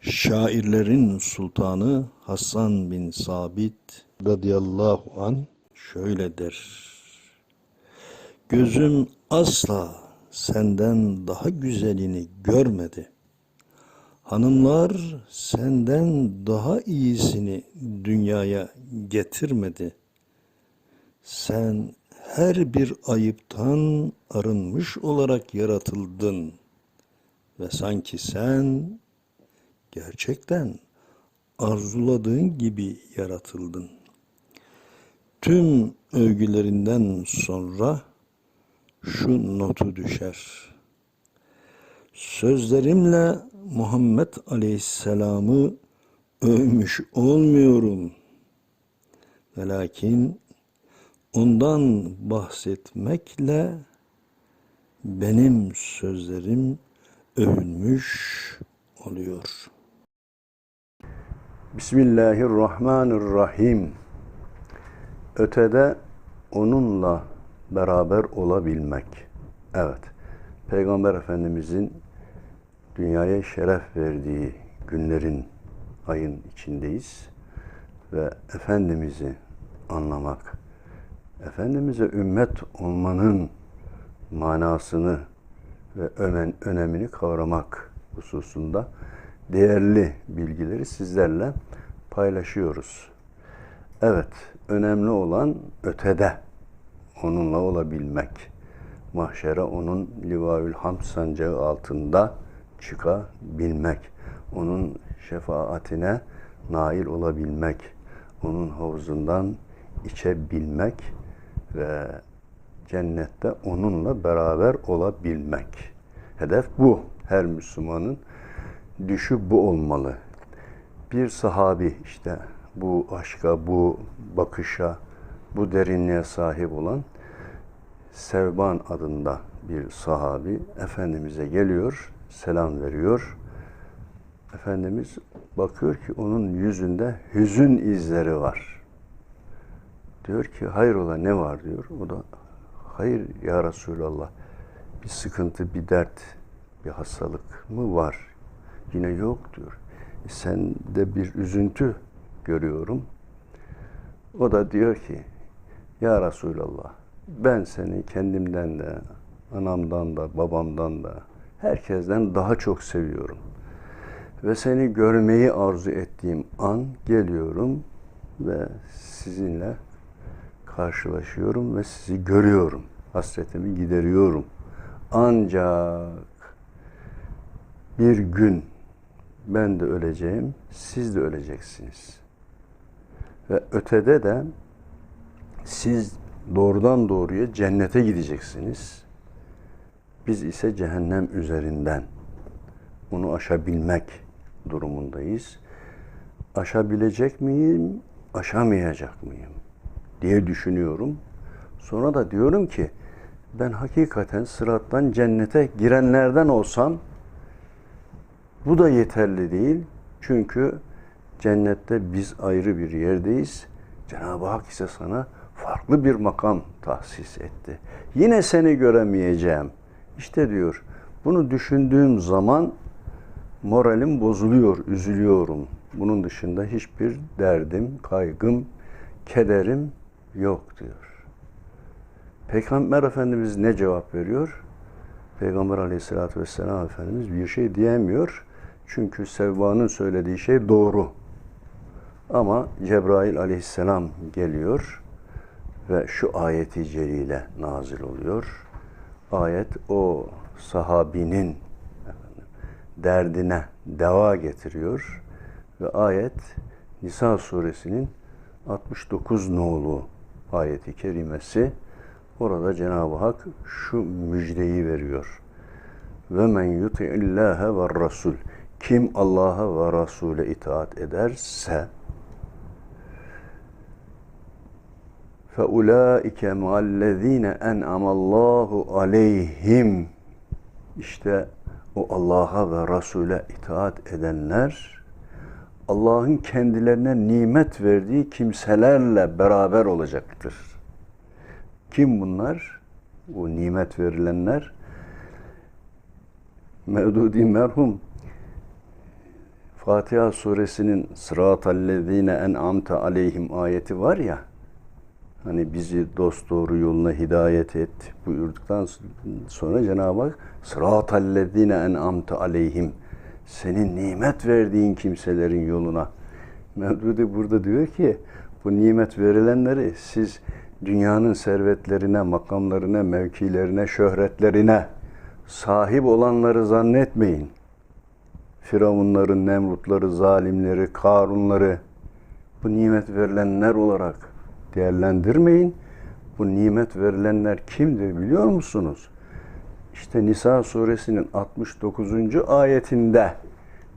Şairlerin sultanı Hasan bin Sabit radıyallahu an şöyle der. Gözüm asla senden daha güzelini görmedi. Hanımlar senden daha iyisini dünyaya getirmedi. Sen her bir ayıptan arınmış olarak yaratıldın ve sanki sen gerçekten arzuladığın gibi yaratıldın. Tüm övgülerinden sonra şu notu düşer. Sözlerimle Muhammed Aleyhisselam'ı övmüş olmuyorum. Ve lakin ondan bahsetmekle benim sözlerim övülmüş oluyor. Bismillahirrahmanirrahim. Ötede onunla beraber olabilmek. Evet. Peygamber Efendimizin dünyaya şeref verdiği günlerin ayın içindeyiz ve Efendimiz'i anlamak, Efendimiz'e ümmet olmanın manasını ve önemini kavramak hususunda değerli bilgileri sizlerle paylaşıyoruz. Evet, önemli olan ötede onunla olabilmek. Mahşere onun Livaül Hamd sancağı altında çıkabilmek. Onun şefaatine nail olabilmek. Onun havuzundan içebilmek ve cennette onunla beraber olabilmek. Hedef bu. Her Müslümanın düşü bu olmalı. Bir sahabi işte bu aşka, bu bakışa, bu derinliğe sahip olan Sevban adında bir sahabi Efendimiz'e geliyor, selam veriyor. Efendimiz bakıyor ki onun yüzünde hüzün izleri var. Diyor ki hayrola ne var diyor. O da hayır ya Resulallah bir sıkıntı, bir dert, bir hastalık mı var? Yine yok diyor. E sen de bir üzüntü görüyorum. O da diyor ki ya Resulallah ben seni kendimden de, anamdan da, babamdan da, herkesten daha çok seviyorum. Ve seni görmeyi arzu ettiğim an geliyorum ve sizinle karşılaşıyorum ve sizi görüyorum. Hasretimi gideriyorum. Ancak bir gün ben de öleceğim, siz de öleceksiniz. Ve ötede de siz doğrudan doğruya cennete gideceksiniz. Biz ise cehennem üzerinden bunu aşabilmek durumundayız. Aşabilecek miyim, aşamayacak mıyım diye düşünüyorum. Sonra da diyorum ki ben hakikaten sırattan cennete girenlerden olsam bu da yeterli değil. Çünkü cennette biz ayrı bir yerdeyiz. Cenab-ı Hak ise sana farklı bir makam tahsis etti. Yine seni göremeyeceğim. İşte diyor, bunu düşündüğüm zaman moralim bozuluyor, üzülüyorum. Bunun dışında hiçbir derdim, kaygım, kederim yok diyor. Peygamber Efendimiz ne cevap veriyor? Peygamber Aleyhisselatü Vesselam Efendimiz bir şey diyemiyor. Çünkü Sevba'nın söylediği şey doğru. Ama Cebrail Aleyhisselam geliyor ve şu ayeti celile nazil oluyor. Ayet o sahabinin derdine deva getiriyor ve ayet Nisa suresinin 69 nolu ayeti kerimesi orada Cenab-ı Hak şu müjdeyi veriyor. Ve men yuti'illâhe ve rasul kim Allah'a ve Resul'e itaat ederse فَاُولَٰئِكَ مَعَ الَّذ۪ينَ اَنْعَمَ اللّٰهُ عَلَيْهِمْ İşte o Allah'a ve Resul'e itaat edenler Allah'ın kendilerine nimet verdiği kimselerle beraber olacaktır. Kim bunlar? O nimet verilenler Mevdudi merhum Fatiha suresinin sıratallezine en'amte aleyhim ayeti var ya hani bizi dost doğru yoluna hidayet et buyurduktan sonra Cenab-ı Hak sıratallezine en'amte aleyhim senin nimet verdiğin kimselerin yoluna. Mevdudi burada diyor ki bu nimet verilenleri siz dünyanın servetlerine, makamlarına, mevkilerine, şöhretlerine sahip olanları zannetmeyin. Firavunların, Nemrutları, zalimleri, Karunları bu nimet verilenler olarak değerlendirmeyin. Bu nimet verilenler kimdir biliyor musunuz? İşte Nisa suresinin 69. ayetinde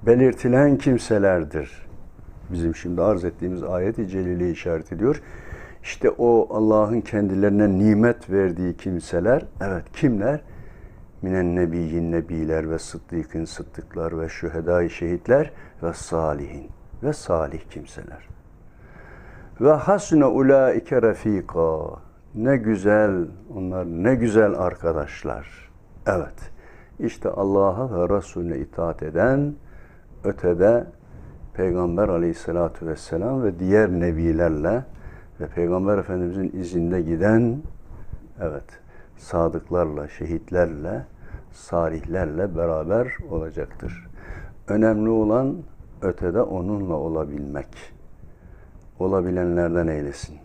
belirtilen kimselerdir. Bizim şimdi arz ettiğimiz ayet-i celile işaret ediyor. İşte o Allah'ın kendilerine nimet verdiği kimseler, evet kimler? Minen nebiyyin nebiler ve sıddıkın sıddıklar ve şühedai şehitler ve salihin ve salih kimseler. Ve hasne ulaike refika. Ne güzel onlar, ne güzel arkadaşlar. Evet. İşte Allah'a ve Resulüne itaat eden ötede Peygamber aleyhissalatu vesselam ve diğer nebilerle ve Peygamber Efendimizin izinde giden evet sadıklarla, şehitlerle, salihlerle beraber olacaktır. Önemli olan ötede onunla olabilmek. Olabilenlerden eylesin.